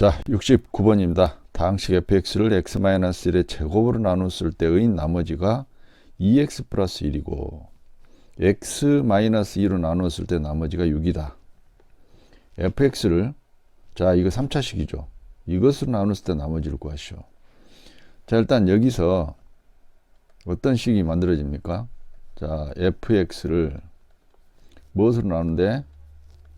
자, 69번입니다. 다항식 fx를 x-1의 제곱으로 나눴을 때의 나머지가 2x 플러스 1이고 x-2로 나눴을 때 나머지가 6이다. fx를 자, 이거 3차식이죠. 이것으로 나눴을 때 나머지를 구하시오. 자, 일단 여기서 어떤 식이 만들어집니까? 자, fx를 무엇으로 나누는데?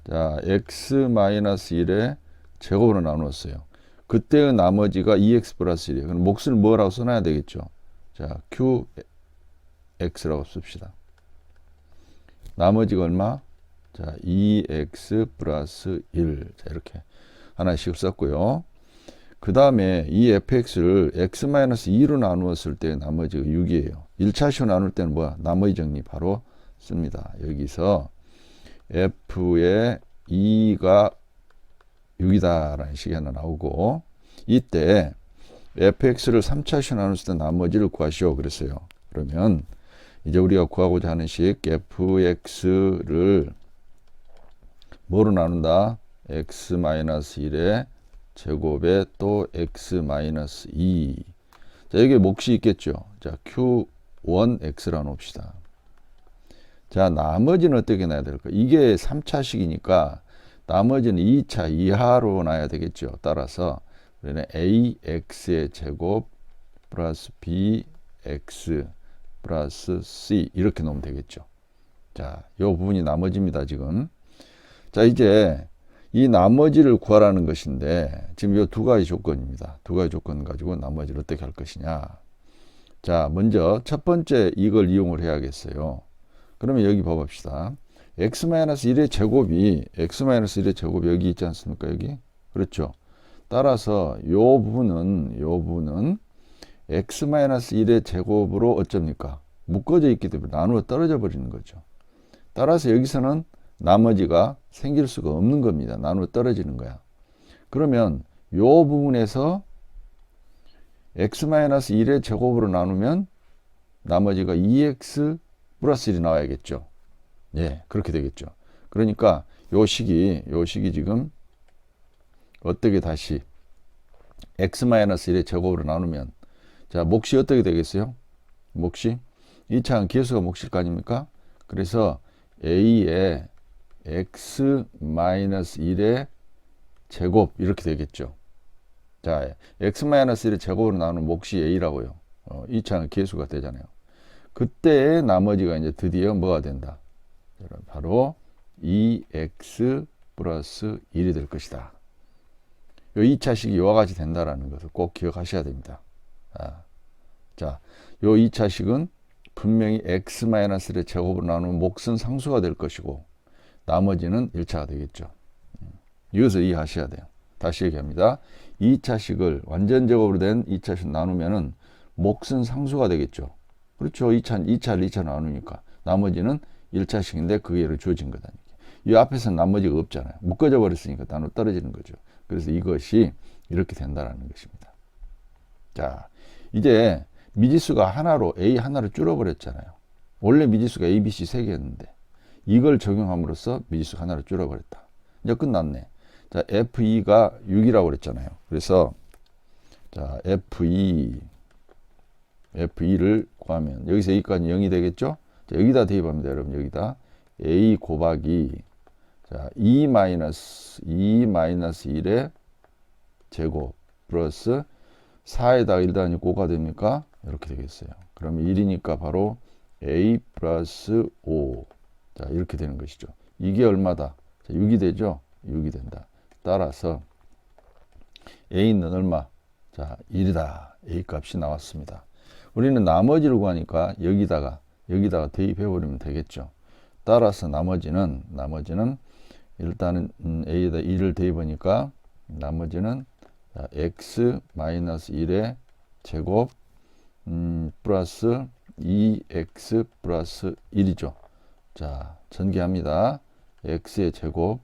자, x-1의 제곱으로 나누었어요. 그때의 나머지가 2x 플러스 1이에요. 그럼 몫을 뭐라고 써놔야 되겠죠? 자, qx라고 씁시다. 나머지가 얼마? 자, 2x 플러스 1. 자, 이렇게 하나씩 썼고요. 그 다음에 이 fx를 x-2로 나누었을 때 나머지가 6이에요. 1차식으로 나눌 때는 뭐야? 나머지 정리 바로 씁니다. 여기서 f의 2가 6이다라는 식이 하나 나오고 이때 fx를 3차식으로 나눴을 때 나머지를 구하시오 그랬어요. 그러면 이제 우리가 구하고자 하는 식 fx를 뭐로 나눈다? x-1의 제곱에 또 x-2 자 여기 몫이 있겠죠. 자 q1x라 놓읍시다. 자 나머지는 어떻게 놔야 될까? 이게 3차식이니까 나머지는 2차 이하로 놔야 되겠죠. 따라서 우리는 ax의 제곱 플러스 bx 플러스 c 이렇게 놓으면 되겠죠. 자, 이 부분이 나머지입니다. 지금. 자, 이제 이 나머지를 구하라는 것인데 지금 이두 가지 조건입니다. 두 가지 조건 가지고 나머지를 어떻게 할 것이냐. 자, 먼저 첫 번째 이걸 이용을 해야겠어요. 그러면 여기 봐봅시다. X-1의 제곱이 x-1의 제곱이 여기 있지 않습니까? 여기. 그렇죠. 따라서 요 부분은 요 부분은 x-1의 제곱으로 어쩝니까? 묶어져 있기 때문에 나누어 떨어져 버리는 거죠. 따라서 여기서는 나머지가 생길 수가 없는 겁니다. 나누어 떨어지는 거야. 그러면 요 부분에서 x-1의 제곱으로 나누면 나머지가 2x 플러스 1이 나와야겠죠. 예, 그렇게 되겠죠. 그러니까 요 식이 요 식이 지금 어떻게 다시 x-1의 제곱으로 나누면 자, 몫이 어떻게 되겠어요? 몫이 2차는 기수가 몫일 거 아닙니까? 그래서 a의 x-1의 제곱 이렇게 되겠죠. 자, x-1의 제곱으로 나누는 몫이 a라고요. 어, 2차는 계수가 되잖아요. 그때 나머지가 이제 드디어 뭐가 된다? 바로 2x 플러스 1이 될 것이다. 이 2차식이 이와 같이 된다라는 것을 꼭 기억하셔야 됩니다. 아, 자, 요 2차식은 분명히 x-의 제곱으로 나누면 몫은 상수가 될 것이고 나머지는 1차가 되겠죠. 음, 이것을 이해하셔야 돼요. 다시 얘기합니다. 2차식을 완전 제곱으로 된 2차식 나누면은 몫은 상수가 되겠죠. 그렇죠. 2차, 2차를 2차 나누니까 나머지는 1차식인데 그게 주어진 거다. 이 앞에서는 나머지가 없잖아요. 묶어져 버렸으니까 나눠 떨어지는 거죠. 그래서 이것이 이렇게 된다라는 것입니다. 자, 이제 미지수가 하나로 A 하나로 줄어버렸잖아요. 원래 미지수가 A, B, C 세 개였는데 이걸 적용함으로써 미지수 하나로 줄어버렸다. 이제 끝났네. 자, F2가 6이라고 그랬잖아요. 그래서 자, F2 F2를 구하면 여기서 A까지 0이 되겠죠? 자, 여기다 대입합니다, 여러분. 여기다 A 곱하기 자, 2 마이너스 2 마이너스 1의 제곱 플러스 4에다 1 단위 곱가 됩니까? 이렇게 되겠어요. 그러면 1이니까 바로 A 플러스 5. 자, 이렇게 되는 것이죠. 이게 얼마다? 자, 6이 되죠? 6이 된다. 따라서 A는 얼마? 자, 1이다. A 값이 나왔습니다. 우리는 나머지를 구하니까 여기다가 여기다가 대입해 버리면 되겠죠. 따라서 나머지는 나머지는 일단은 음, a에다 2를 대입하니까 나머지는 x 마이너스 1의 제곱 음, 플러스 2x 플러스 1이죠. 자, 전개합니다. x의 제곱.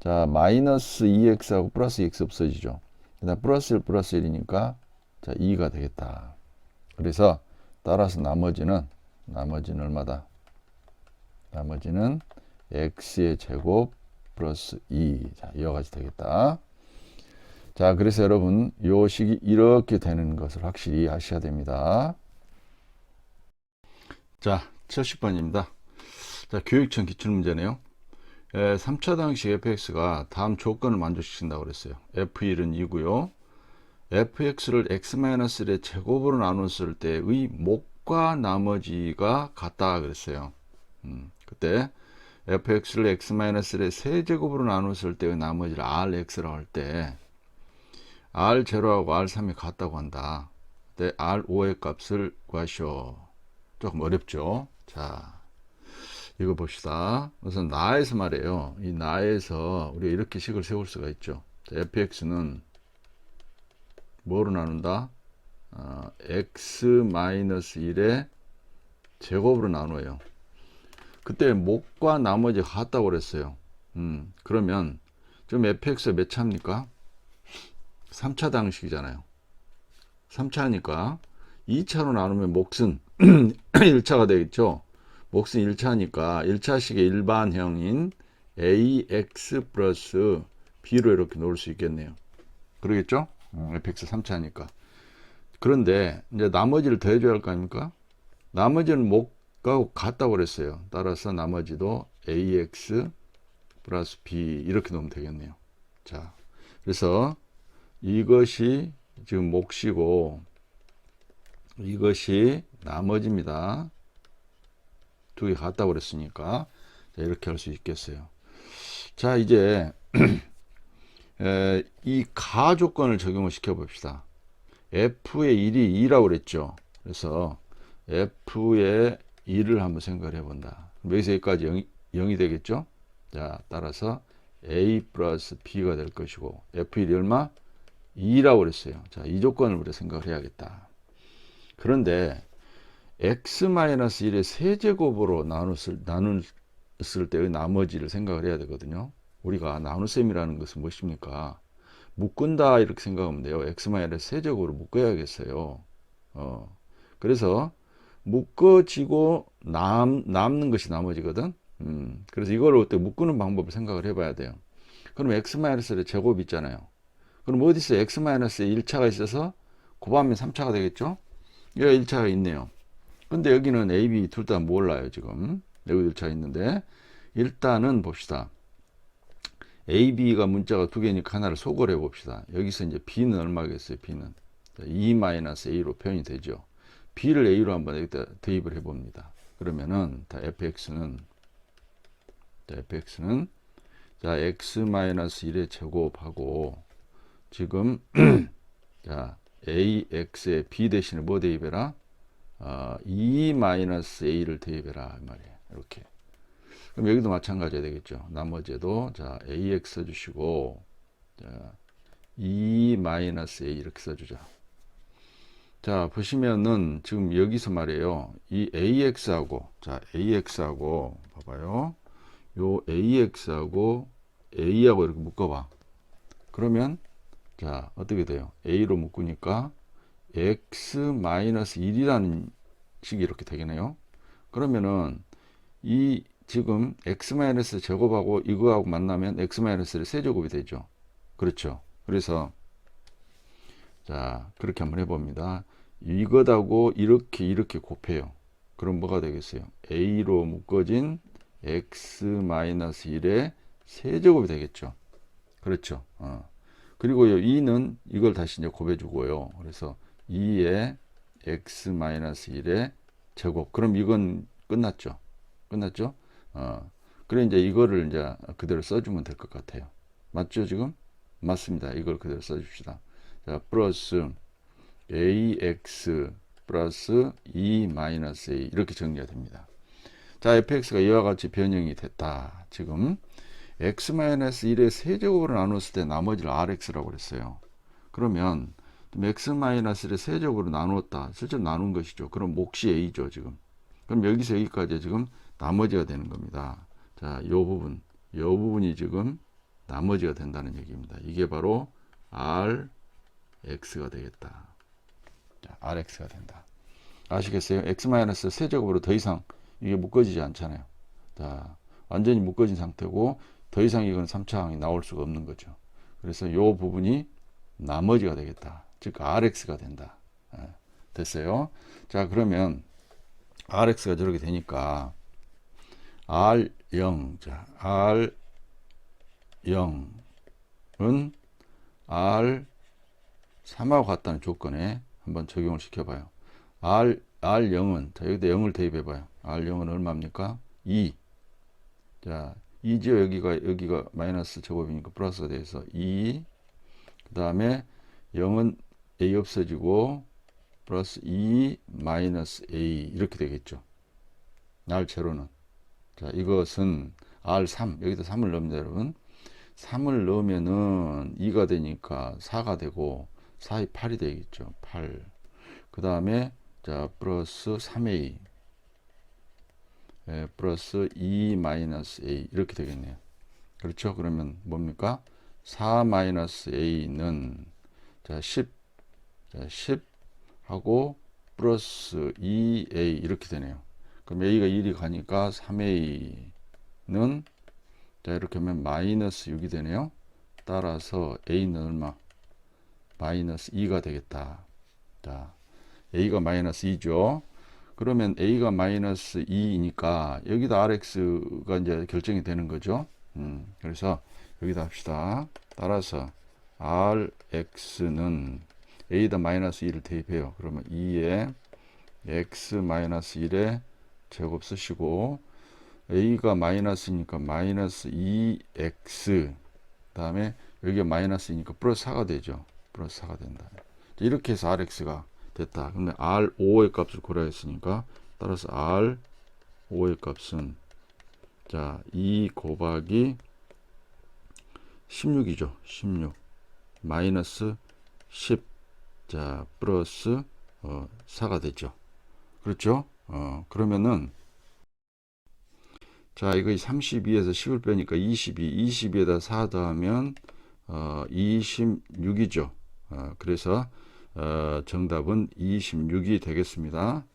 자, 마이너스 2x하고 플러스 x 없어지죠. 그다음 플러스 1 플러스 1이니까 자, 2가 되겠다. 그래서 따라서 나머지는 나머지는 얼마다? 나머지는 x의 제곱 플러스 2. 자, 이와 같이 되겠다. 자, 그래서 여러분, 요 식이 이렇게 되는 것을 확실히 아셔야 됩니다. 자, 70번입니다. 자, 교육청 기출문제네요. 에, 3차 당식 fx가 다음 조건을 만족시킨다고 그랬어요. f1은 2고요. fx를 x-1의 제곱으로 나눴을 때의 목 과 나머지가 같다 그랬어요. 음, 그때 fx를 x-의 세제곱으로 나눴을 때의 나머지를 rx라고 할 때 r0하고 r3이 같다고 한다. 그때 r5의 값을 구하시오. 조금 어렵죠. 자, 이거 봅시다. 우선 나에서 말이에요. 이 나에서 우리가 이렇게 식을 세울 수가 있죠. 자, fx는 뭐로 나눈다? 어, x-1의 제곱으로 나눠요. 그때 목과 나머지 같다고 그랬어요. 음, 그러면 지금 fx가 몇 차입니까? 3차 당식이잖아요. 3차니까 2차로 나누면 몫은 1차가 되겠죠. 몫은 1차니까 1차식의 일반형인 ax 플러스 b로 이렇게 놓을 수 있겠네요. 그러겠죠? 음, fx 3차니까. 그런데 이제 나머지를 더해줘야 할 거 아닙니까? 나머지는 목과 같다고 그랬어요. 따라서 나머지도 ax 플러스 b 이렇게 놓으면 되겠네요. 자, 그래서 이것이 지금 몫이고 이것이 나머지입니다. 두 개 같다고 그랬으니까 자, 이렇게 할 수 있겠어요. 자, 이제 에, 이 가조건을 적용을 시켜 봅시다. F의 1이 2라고 그랬죠. 그래서 f의 1을 한번 생각을 해본다. 여기서 여기까지 0, 0이 되겠죠. 자, 따라서 a 플러스 b가 될 것이고 f1이 얼마? 2라고 그랬어요. 자, 이 조건을 우리가 생각을 해야겠다. 그런데 x-1의 세제곱으로 나눴을, 나눴을 때의 나머지를 생각을 해야 되거든요. 우리가 나눗셈이라는 것은 무엇입니까? 묶은다 이렇게 생각하면 돼요. x-의 세제곱으로 묶어야겠어요. 어, 그래서 묶어지고 남, 남는 것이 나머지거든. 음, 그래서 이걸 어떻게 묶는 방법을 생각을 해봐야 돼요. 그럼 x-의 제곱 있잖아요. 그럼 어디서 x-1차가 있어서 곱하면 3차가 되겠죠? 여기가 1차가 있네요. 근데 여기는 a, b 둘 다 몰라요, 지금. 여기 1차 있는데. 일단은 봅시다. A, b가 문자가 두 개니까 하나를 소거해 봅시다. 여기서 이제 b는 얼마겠어요, b는? 2-a로 표현이 되죠. b를 a로 한번 여기다 대입을 해 봅니다. 그러면은, 다 fx는, 자, fx는, 자, x-1의 제곱하고, 지금 자 ax에 b 대신에 뭐 대입해라? 어, 2-a를 대입해라 말이에요. 이렇게. 그럼 여기도 마찬가지가 되겠죠. 나머지도 자 ax 써주시고 자 2-a 이렇게 써주자. 자 보시면은 지금 여기서 말이에요. 이 ax하고 자 ax하고 봐봐요. 요 ax하고 a하고 이렇게 묶어봐. 그러면 자, 어떻게 돼요? A로 묶으니까 x-1이라는 식이 이렇게 되겠네요. 그러면은 이 지금 x 제곱하고 이거하고 만나면 x-의 세제곱이 되죠. 그렇죠. 그래서 자, 그렇게 한번 해봅니다. 이것하고 이렇게 이렇게 곱해요. 그럼 뭐가 되겠어요? a로 묶어진 x-1의 세제곱이 되겠죠. 그렇죠. 어. 그리고 2는 이걸 다시 이제 곱해주고요. 그래서 2의 x-1의 제곱. 그럼 이건 끝났죠. 끝났죠? 어. 그래 이제 이거를 이제 그대로 써주면 될 것 같아요. 맞죠 지금? 맞습니다. 이걸 그대로 써줍시다. 자, 플러스 ax 플러스 2 마이너스 a 이렇게 정리가 됩니다. 자, fx가 이와 같이 변형이 됐다. 지금 x-1의 세제곱으로 나눴을 때 나머지를 rx라고 그랬어요. 그러면 x-1의 세제곱으로 나누었다. 실제로 나눈 것이죠. 그럼 몫이 a죠, 지금. 그럼 여기서 여기까지 지금 나머지가 되는 겁니다. 자, 요 부분, 요 부분이 지금 나머지가 된다는 얘기입니다. 이게 바로 rx가 되겠다. 자, rx가 된다. 아시겠어요? x- 세제곱으로 더 이상 이게 묶어지지 않잖아요. 자, 완전히 묶어진 상태고 더 이상 이건 3차항이 나올 수가 없는 거죠. 그래서 이 부분이 나머지가 되겠다. 즉 RX가 된다. 예, 됐어요. 자 그러면 RX가 저렇게 되니까 R0 자 R0은 R3하고 같다는 조건에 한번 적용을 시켜봐요. R, R0은, 자, 여기다 0을 대입해봐요. R0은 얼마입니까? 2. 자, 2죠. 여기가, 여기가 마이너스 제곱이니까 플러스가 돼서 2. 그 다음에 0은 A 없어지고, 플러스 2 마이너스 A. 이렇게 되겠죠. R 제로는. 자, 이것은 R3. 여기다 3을 넣습니다, 여러분. 3을 넣으면은 2가 되니까 4가 되고 4이 8이 되겠죠. 8. 그 다음에 자 플러스 3a 예, 플러스 2 마이너스 a 이렇게 되겠네요. 그렇죠? 그러면 뭡니까? 4 마이너스 a는 자 10, 자 10 하고 플러스 2a 이렇게 되네요. 그럼 a가 1이 가니까 3a는 자 이렇게 하면 마이너스 6이 되네요. 따라서 a는 얼마? 마이너스 2가 되겠다. 자 a가 마이너스 2죠. 그러면 a가 마이너스 2이니까 여기다 rx가 이제 결정이 되는 거죠. 음, 그래서 여기다 합시다. 따라서 rx는 a에다 마이너스 2를 대입해요. 그러면 2에 x 마이너스 1에 제곱 쓰시고 a가 마이너스니까 마이너스 2x 다음에 여기가 마이너스니까 플러스 4가 되죠. 플러스 4가 된다. 이렇게 해서 rx가 됐다. 근데 R5의 값을 구하였으니까 따라서 R5의 값은 자, 2 곱하기 16이죠. 16 마이너스 10 자, 플러스 어, 4가 되죠. 그렇죠? 어, 그러면은 자, 이거 32에서 10을 빼니까 22, 22에다 4 더하면 어, 26이죠. 어, 그래서 어, 정답은 26이 되겠습니다.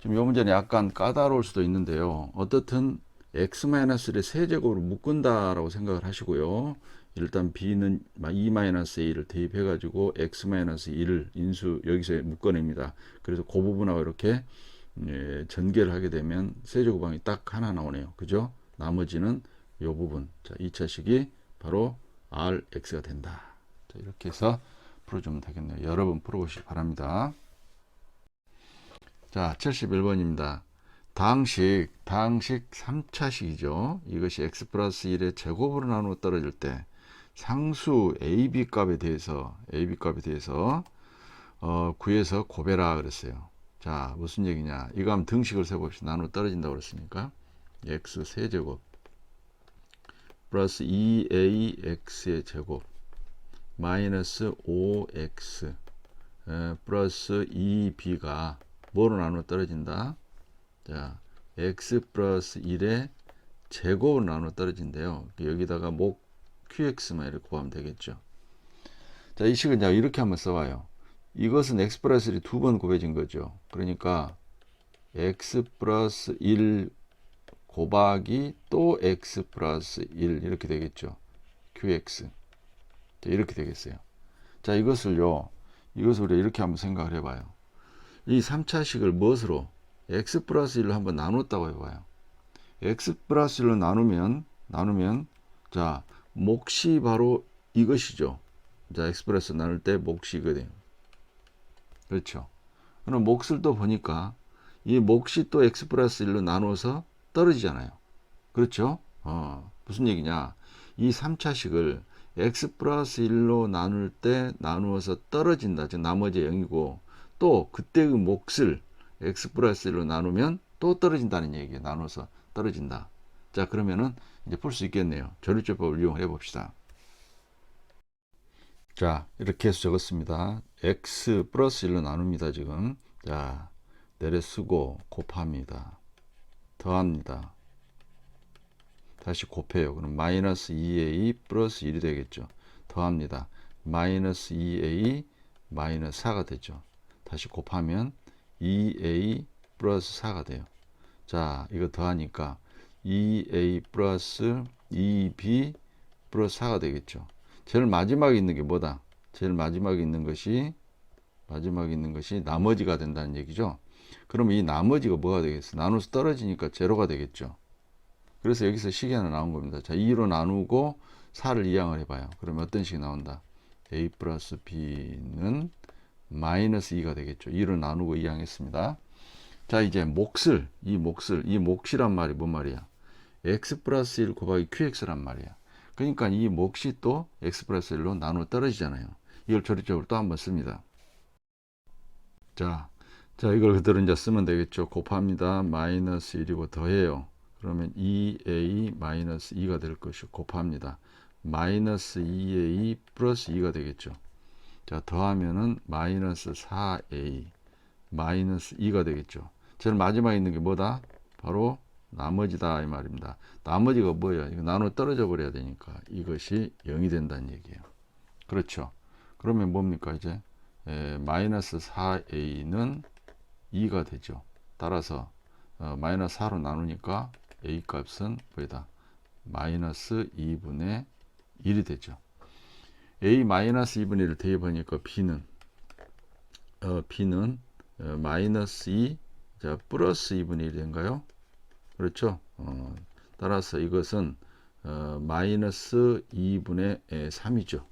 지금 이 문제는 약간 까다로울 수도 있는데요. 어떻든 x-1을 세제곱으로 묶은다라고 생각을 하시고요. 일단 b는 2-a를 대입해 가지고 x-1을 인수 여기서 묶어냅니다. 그래서 그 부분하고 이렇게 예, 전개를 하게 되면 세제곱항이 딱 하나 나오네요. 그죠? 나머지는 이 부분. 자, 2차식이 바로 rx가 된다. 자, 이렇게 해서 풀어주면 되겠네요. 여러분 풀어보시기 바랍니다. 자, 71번입니다. 당식, 당식 3차식이죠. 이것이 x 플러스 1의 제곱으로 나누어 떨어질 때 상수 ab 값에 대해서 ab 값에 대해서 어, 구해서 고배라 그랬어요. 자, 무슨 얘기냐? 이거 하면 등식을 세봅시다. 나누어 떨어진다고 그랬으니까 x 세제곱 플러스 2ax의 제곱 마이너스 5x 에, 플러스 2b가 뭐로 나누어 떨어진다? 자, x 플러스 1의 제곱으로 나누어 떨어진대요. 여기다가 목 qx만 이렇게 구하면 되겠죠. 자, 이 식은 이렇게 한번 써봐요. 이것은 x 플러스 1이 두 번 곱해진 거죠. 그러니까 x 플러스 1 곱하기 또 x 플러스 1 이렇게 되겠죠. qx 자, 이렇게 되겠어요. 자, 이것을요, 이것을 우리가 이렇게 한번 생각을 해봐요. 이 3차식을 무엇으로? x 플러스 1로 한번 나눴다고 해봐요. x 플러스 1로 나누면, 나누면, 자, 몫이 바로 이것이죠. 자, x 플러스 나눌 때 몫이 이거 돼요. 그렇죠. 그럼 몫을 또 보니까, 이 몫이 또 x 플러스 1로 나눠서 떨어지잖아요. 그렇죠? 어, 무슨 얘기냐. 이 3차식을 x 플러스 1로 나눌 때 나누어서 떨어진다. 즉 나머지 0이고 또 그때 그 몫을 x 플러스 1로 나누면 또 떨어진다는 얘기예요. 나눠서 떨어진다. 자 그러면은 이제 풀 수 있겠네요. 조류조법을 이용해 봅시다. 자 이렇게 해서 적었습니다. X 플러스 1로 나눕니다. 지금 자 내려 쓰고 곱합니다. 더합니다. 다시 곱해요. 그럼 마이너스 2a 플러스 1이 되겠죠. 더합니다. 마이너스 2a 마이너스 4가 되죠. 다시 곱하면 2a 플러스 4가 돼요. 자, 이거 더하니까 2a 플러스 2b 플러스 4가 되겠죠. 제일 마지막에 있는 게 뭐다? 제일 마지막에 있는 것이 마지막에 있는 것이 나머지가 된다는 얘기죠. 그럼 이 나머지가 뭐가 되겠어? 나눠서 떨어지니까 제로가 되겠죠. 그래서 여기서 식이 하나 나온 겁니다. 자, 2로 나누고 4를 이항을 해봐요. 그러면 어떤 식이 나온다? a 플러스 b는 마이너스 2가 되겠죠. 2로 나누고 이항했습니다. 자, 이제 몫을, 이 몫을, 이 몫이란 말이 뭔 말이야? x 플러스 1 곱하기 qx란 말이야. 그러니까 이 몫이 또 x 플러스 1로 나누어 떨어지잖아요. 이걸 조립적으로 또 한번 씁니다. 자, 자 이걸 그대로 이제 쓰면 되겠죠. 곱합니다. 마이너스 1이고 더해요. 그러면 2a 마이너스 2가 될 것이고 곱합니다. 마이너스 2a 플러스 2가 되겠죠. 자 더하면은 마이너스 4a 마이너스 2가 되겠죠. 제일 마지막에 있는 게 뭐다? 바로 나머지다 이 말입니다. 나머지가 뭐예요? 이거 나눠 떨어져 버려야 되니까 이것이 0이 된다는 얘기예요. 그렇죠. 그러면 뭡니까 이제 에, 마이너스 4a는 2가 되죠. 따라서 어, 마이너스 4로 나누니까 a 값은 뭐다? 마이너스 2분의 1이 되죠. a 마이너스 2분의 1을 대입하니까 b는 어, b는 어, 마이너스 2 자, 플러스 2분의 1이 된가요? 그렇죠. 어, 따라서 이것은 어, 마이너스 2분의 3이죠.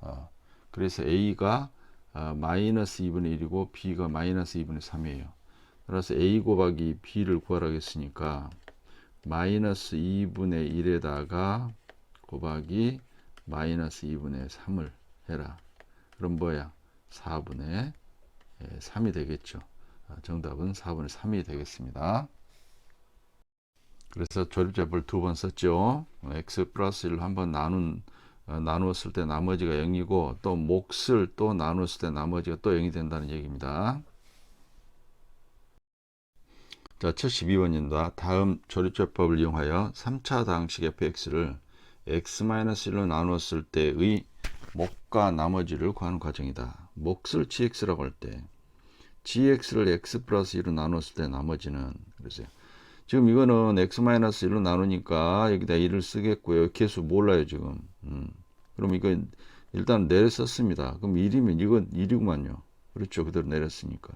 어, 그래서 a가 아, 마이너스 2분의 1이고 b가 마이너스 2분의 3이에요. 따라서 a 곱하기 b를 구하라고 했으니까 마이너스 2분의 1에다가 곱하기 마이너스 2분의 3을 해라. 그럼 뭐야? 4분의 3이 되겠죠. 아, 정답은 4분의 3이 되겠습니다. 그래서 조립제법을 두 번 썼죠. x 플러스 1로 한 번 나눈 어, 나누었을 때 나머지가 0이고 또 몫을 또 나누었을 때 나머지가 또 0이 된다는 얘기입니다. 자, 72번입니다. 다음 조립제법을 이용하여 3차 다항식 fx를 x-1로 나누었을 때의 몫과 나머지를 구하는 과정이다. 몫을 gx라고 할 때 gx를 x 플러스 1로 나누었을 때 나머지는 그러세요. 지금 이거는 x-1로 나누니까 여기다 1을 쓰겠고요. 개수 몰라요, 지금. 음. 그럼 이건 일단 내려 썼습니다. 그럼 1이면 이건 1이구만요. 그렇죠. 그대로 내렸으니까.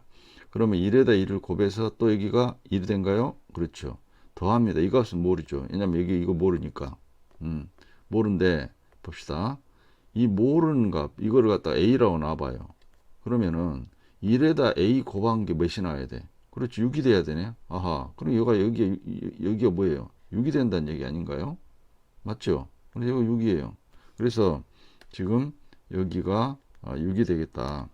그러면 1에다 1을 곱해서 또 여기가 1이 된가요? 그렇죠. 더합니다. 이 값은 모르죠. 왜냐면 여기 이거 모르니까. 음. 모른데 봅시다. 이 모르는 값 이거를 갖다 a라고 놔봐요. 그러면은 1에다 a 곱한 게 몇이 나와야 돼? 그렇지 6이 돼야 되네. 아하. 그럼 여기가 여기 여기가 뭐예요? 6이 된다는 얘기 아닌가요? 맞죠? 근데 여기 6이에요. 그래서 지금 여기가 6이 아, 되겠다.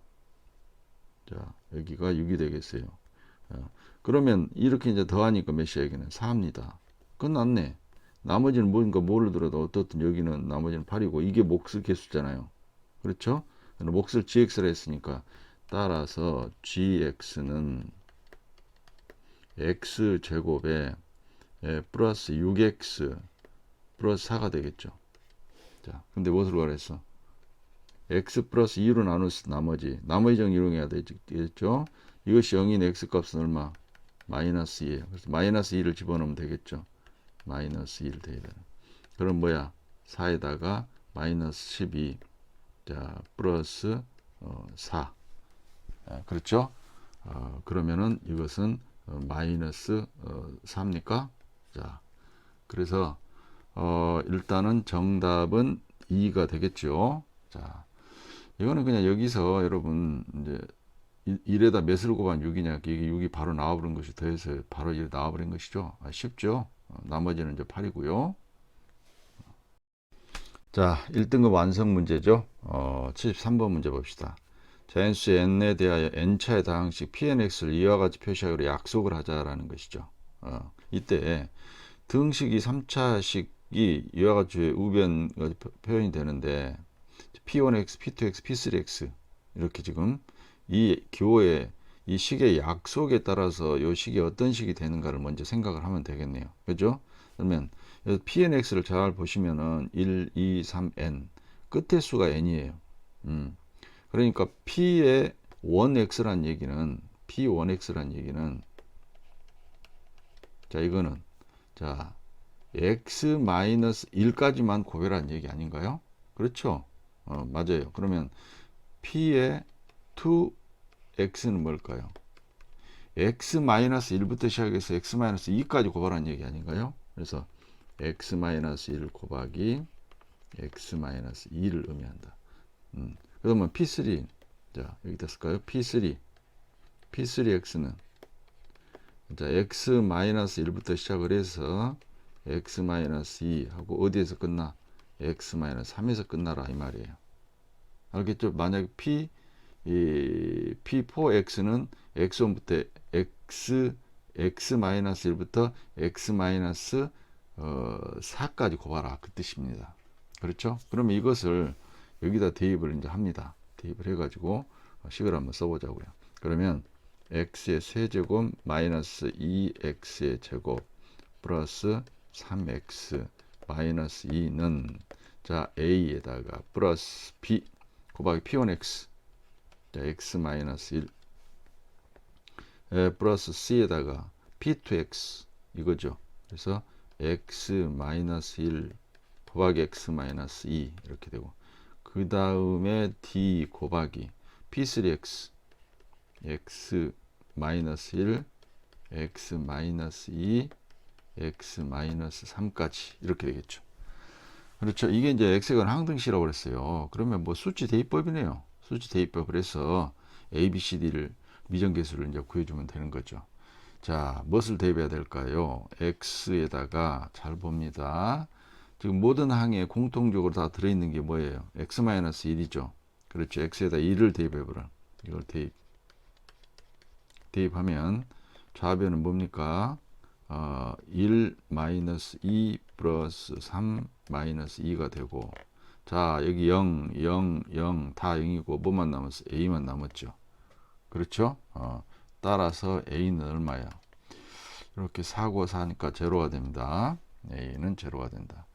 자, 여기가 6이 되겠어요. 그러면 이렇게 이제 더하니까 몇이야 여기는 4입니다. 끝났네. 나머지는 뭔가 뭐를 들어도 어떻든 여기는 나머지는 8이고 이게 몫을 개수잖아요. 그렇죠? 몫을 gx라 했으니까 따라서 gx는 x 제곱에 플러스 6x 플러스 4가 되겠죠. 자, 근데 무엇을 구하랬어? x 플러스 2로 나누스 나머지 나머지 정 이용해야 되겠죠. 이것이 0인 x 값은 얼마? 마이너스 2예요. 그래서 마이너스 2를 집어넣으면 되겠죠. 마이너스 1 돼야 되는. 그럼 뭐야? 4에다가 마이너스 12. 자, 플러스 어, 4. 아, 그렇죠? 어, 그러면은 이것은 어, 마이너스 어, 4입니까? 자, 그래서 어, 일단은 정답은 2가 되겠죠. 자, 이거는 그냥 여기서 여러분 이제 1에다 몇을 곱하면 6이냐 이게 6이 바로 나와버린 것이 더해서 바로 1 나와버린 것이죠. 아, 쉽죠. 어, 나머지는 이제 8이고요. 자, 1등급 완성 문제죠. 어, 73번 문제 봅시다. 자연수 n에 대하여 n차의 다항식 pnx를 이와 같이 표시하기로 약속을 하자라는 것이죠. 어, 이때 등식이 3차식 이 이와 같이 우변 표현이 되는데 p1x, p2x, p3x 이렇게 지금 이 기호의 이 식의 약속에 따라서 이 식이 어떤 식이 되는가를 먼저 생각을 하면 되겠네요. 그죠? 그러면 pnx를 잘 보시면은 1, 2, 3, n 끝의 수가 n이에요. 음. 그러니까 p의 1x란 얘기는 p1x란 얘기는 자 이거는 자 x-1까지만 고별한 얘기 아닌가요? 그렇죠? 어, 맞아요. 그러면 P의 2x는 뭘까요? x 마이너스 1부터 시작해서 x 마이너스 2까지 고발한 얘기 아닌가요? 그래서 x 마이너스 1 곱하기 x 마이너스 2를 의미한다. 음. 그러면 P3 자 여기 됐을까요? P3 P3x는 자 x 마이너스 1부터 시작을 해서 x 마이너스 2 하고 어디에서 끝나? x 마이너스 3에서 끝나라 이 말이에요. 알겠죠? 만약 P 이 P4x는 x1부터 x x 마이너스 1부터 x 마이너스 어, 4까지 곱하라 그 뜻입니다. 그렇죠? 그러면 이것을 여기다 대입을 이제 합니다. 대입을 해가지고 식을 한번 써보자고요. 그러면 x의 세제곱 마이너스 2x의 제곱 플러스 3x 마이너스 2는 자 a에다가 플러스 b 곱하기 p1x 자 x 마이너스 1 에, 플러스 c에다가 p2x 이거죠. 그래서 x 마이너스 1 곱하기 x 마이너스 2 이렇게 되고 그 다음에 d 곱하기 p3x x 마이너스 1 x 마이너스 2 x 마이너스 3까지 이렇게 되겠죠. 그렇죠. 이게 이제 x가 항등식이라고 그랬어요. 그러면 뭐 수치 대입법이네요. 수치 대입법 그래서 a, b, c, d를 미정계수를 이제 구해주면 되는 거죠. 자, 무엇을 대입해야 될까요? x에다가 잘 봅니다. 지금 모든 항에 공통적으로 다 들어있는 게 뭐예요? x-1이죠. 그렇죠. x에다 2를 대입해보라. 이걸 대입. 대입하면 좌변은 뭡니까? 어, 1 마이너스 2 플러스 3 마이너스 2가 되고 자 여기 0, 0, 0 다 0이고 뭐만 남았어? a만 남았죠. 그렇죠? 어, 따라서 a는 얼마야? 이렇게 4고 4니까 제로가 됩니다. a는 제로가 된다.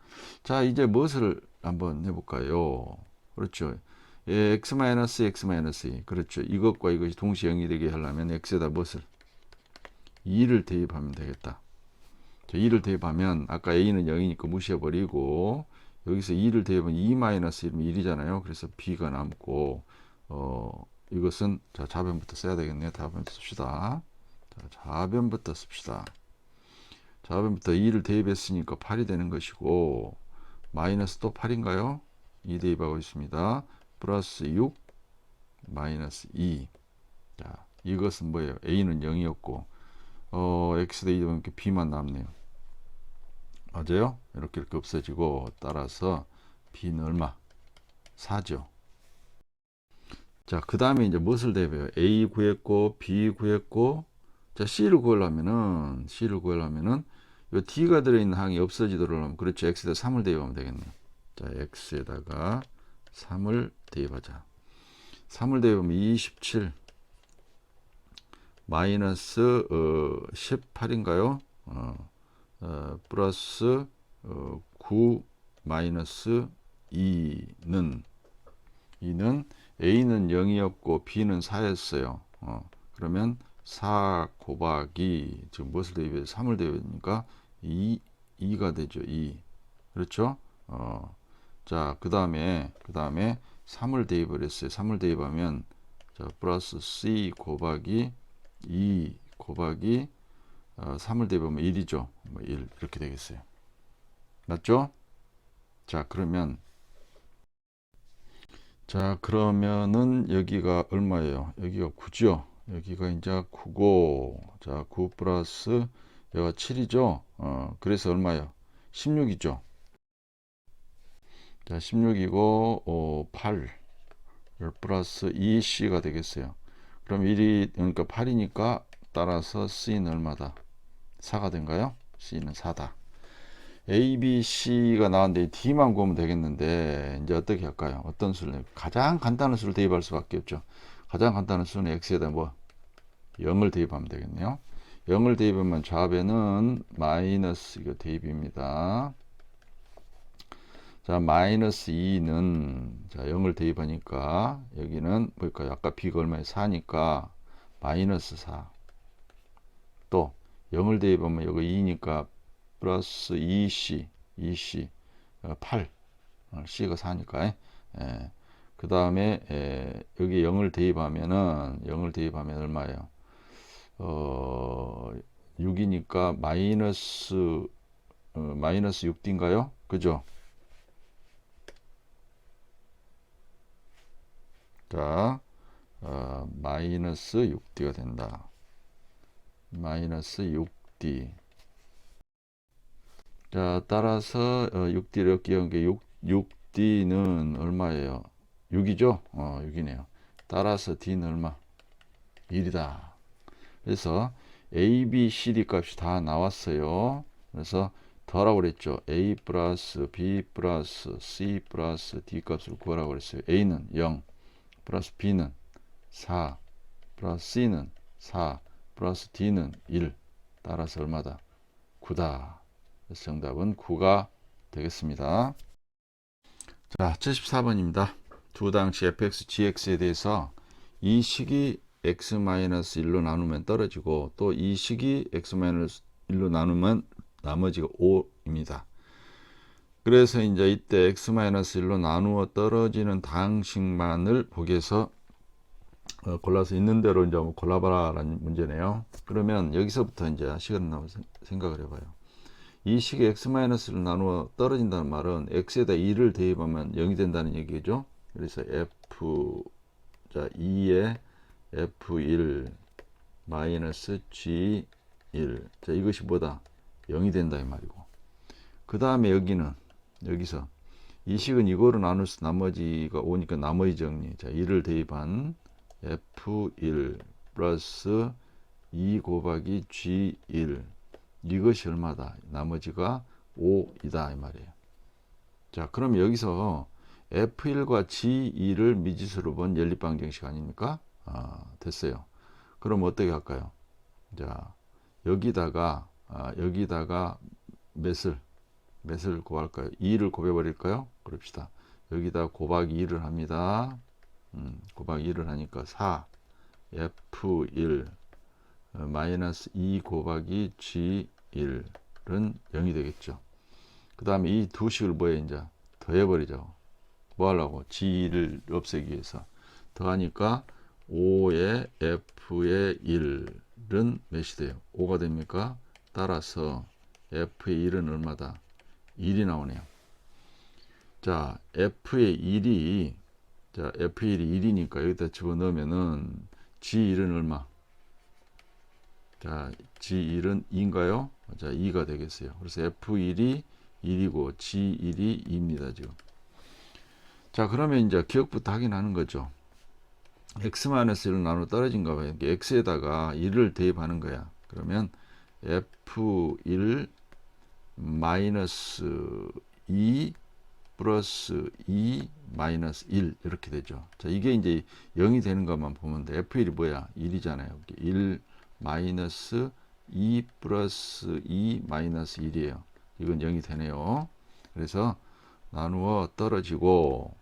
자 이제 무엇을 한번 해볼까요? 그렇죠. 예, x 마이너스 x 마이너스 2 그렇죠. 이것과 이것이 동시에 0이 되게 하려면 x에다 무엇을 2를 대입하면 되겠다. 자, 2를 대입하면 아까 a는 0이니까 무시해버리고 여기서 2를 대입하면 2 마이너스 1이면 1이잖아요. 그래서 b가 남고 어, 이것은 자 좌변부터 써야 되겠네요. 좌변 씁시다. 자, 좌변부터 씁시다. 좌변부터 2를 대입했으니까 8이 되는 것이고 마이너스 또 8인가요? 2 대입하고 있습니다. 플러스 6 마이너스 2. 자, 이것은 뭐예요? a는 0이었고 어, x 대2 되면 이렇게 b만 남네요. 맞아요? 이렇게 이렇게 없어지고 따라서 b는 얼마? 4죠. 자, 그 다음에 이제 무엇을 대입해요? a 구했고 b 구했고 자, c를 구하려면은 c를 구하려면은 요 d가 들어 있는 항이 없어지도록 하면 그렇죠. x에다 3을 대입하면 되겠네요. 자, x에다가 3을 대입하자. 3을 대입하면 27 마이너스 어, 18인가요? 어, 어, 플러스 어, 9 마이너스 2는 2는 A는 0이었고 B는 4였어요. 어, 그러면 4 곱하기 지금 무엇을 대입해서 3을 대입하니까 2 2가 되죠. 2 그렇죠? 어, 자, 그 다음에, 그 다음에 3을 대입을 했어요. 3을 대입하면, 자, 플러스 C 곱하기 2 곱하기 어, 3을 대입하면 1이죠. 뭐 1, 이렇게 되겠어요. 맞죠? 자, 그러면, 자, 그러면은 여기가 얼마예요? 여기가 9죠. 여기가 이제 9고, 자, 9 플러스 여기가 7이죠. 어, 그래서 얼마예요? 16이죠. 자, 16이고, 어, 8 플러스 2c가 되겠어요. 그럼 1이, 그러니까 8이니까 따라서 c는 얼마다? 4가 된가요? c는 4다. A, B, C가 나왔는데 D만 구하면 되겠는데 이제 어떻게 할까요? 어떤 수를 가장 간단한 수를 대입할 수밖에 없죠. 가장 간단한 수는 X에다 뭐 0을 대입하면 되겠네요. 0을 대입하면 좌변은 마이너스 이거 대입입니다. 자, 마이너스 2는 자, 0을 대입하니까 여기는 뭘까요? 아까 B가 얼마에 4니까 마이너스 4. 또 0을 대입하면 여기 2니까 플러스 2C, 2C, 8. 어, C가 4니까. 예. 그 다음에 여기 0을 대입하면은 0을 대입하면 얼마예요? 어, 6이니까 마이너스 어, 마이너스 6D인가요? 그죠? 자, 어, 마이너스 6D가 된다. 마이너스 6D. 자, 따라서 어, 6D를 끼운 게 6, 6D는 얼마예요? 6이죠? 어, 6이네요. 따라서 D는 얼마? 1이다. 그래서 A, B, C, D 값이 다 나왔어요. 그래서 더하라고 그랬죠. A 플러스 B 플러스 C 플러스 D 값을 구하라고 그랬어요. A는 0, 플러스 B는 4, 플러스 C는 4, 플러스 D는 1. 따라서 얼마다? 9다. 그래서 정답은 9가 되겠습니다. 자, 74번입니다. 두 당시 fx, gx에 대해서 이 식이 x-1로 나누면 떨어지고 또 이 식이 x-1로 나누면 나머지가 5입니다. 그래서 이제 이때 x-1로 나누어 떨어지는 당식만을 보기에서 어, 골라서 있는 대로 이제 한번 골라봐라라는 문제네요. 그러면 여기서부터 이제 식을 나눠 생각을 해봐요. 이 식이 x-를 나누어 떨어진다는 말은 x에다 2를 대입하면 0이 된다는 얘기죠. 그래서 f 자 2에 f1 마이너스 g1 자 이것이 뭐다 0이 된다 이 말이고 그 다음에 여기는 여기서 이 식은 이거로 나눌 수 나머지가 오니까 나머지 정리 자 2를 대입한 f1 플러스 2 곱하기 g1 이것이 얼마다 나머지가 5이다 이 말이에요 자 그럼 여기서 F1과 G2를 미지수로 본 연립방정식 아닙니까? 아, 됐어요. 그럼 어떻게 할까요? 자, 여기다가, 아, 여기다가 몇을, 몇을 곱할까요? 2를 곱해버릴까요? 그럽시다. 여기다 곱하기 2를 합니다. 음, 곱하기 2를 하니까 4, F1, 어, 마이너스 2 곱하기 G1은 0이 되겠죠. 그 다음에 이 두 식을 뭐에 이제 더해버리죠. 뭐 하려고? G를 없애기 위해서. 더하니까 5의 F의 1은 몇이 돼요? 5가 됩니까? 따라서 F의 1은 얼마다? 1이 나오네요. 자, F의 1이 자, F의 1이 1이니까 여기다 집어넣으면은 G1은 얼마? 자, G1은 2인가요? 자, 2가 되겠어요. 그래서 F1이 1이고 G1이 2입니다, 지금. 자, 그러면 이제 기억부터 확인하는 거죠. x-1을 나눠 떨어진가 봐요. x에다가 1을 대입하는 거야. 그러면 f1 마이너스 2 플러스 2 마이너스 1 이렇게 되죠. 자, 이게 이제 0이 되는 것만 보면 돼. f1이 뭐야? 1이잖아요. 1 마이너스 2 플러스 2 마이너스 1이에요. 이건 0이 되네요. 그래서 나누어 떨어지고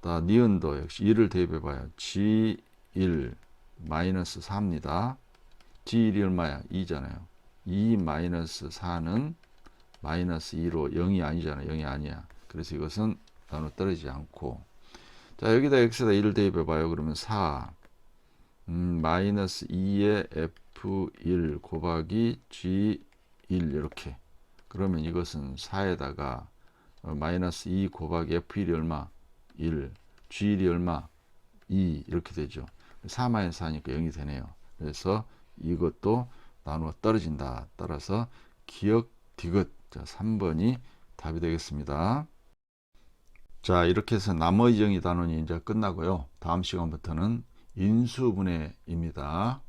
다 니은도 역시 1을 대입해 봐요. G1 마이너스 4입니다. G1이 얼마야? 2잖아요. 2 마이너스 4는 마이너스 2로 0이 아니잖아요. 0이 아니야. 그래서 이것은 나눠 떨어지지 않고 자 여기다 x에다 1을 대입해 봐요. 그러면 4 음, 마이너스 2의 f1 곱하기 g1 이렇게 그러면 이것은 4에다가 어, 마이너스 2 곱하기 f1이 얼마? 1, G1이 얼마? 2 이렇게 되죠. 4-4니까 0이 되네요. 그래서 이것도 나누어 떨어진다. 따라서 기억 디귿 자 3번이 답이 되겠습니다. 자 이렇게 해서 나머지 정의 단원이 이제 끝나고요. 다음 시간부터는 인수분해입니다.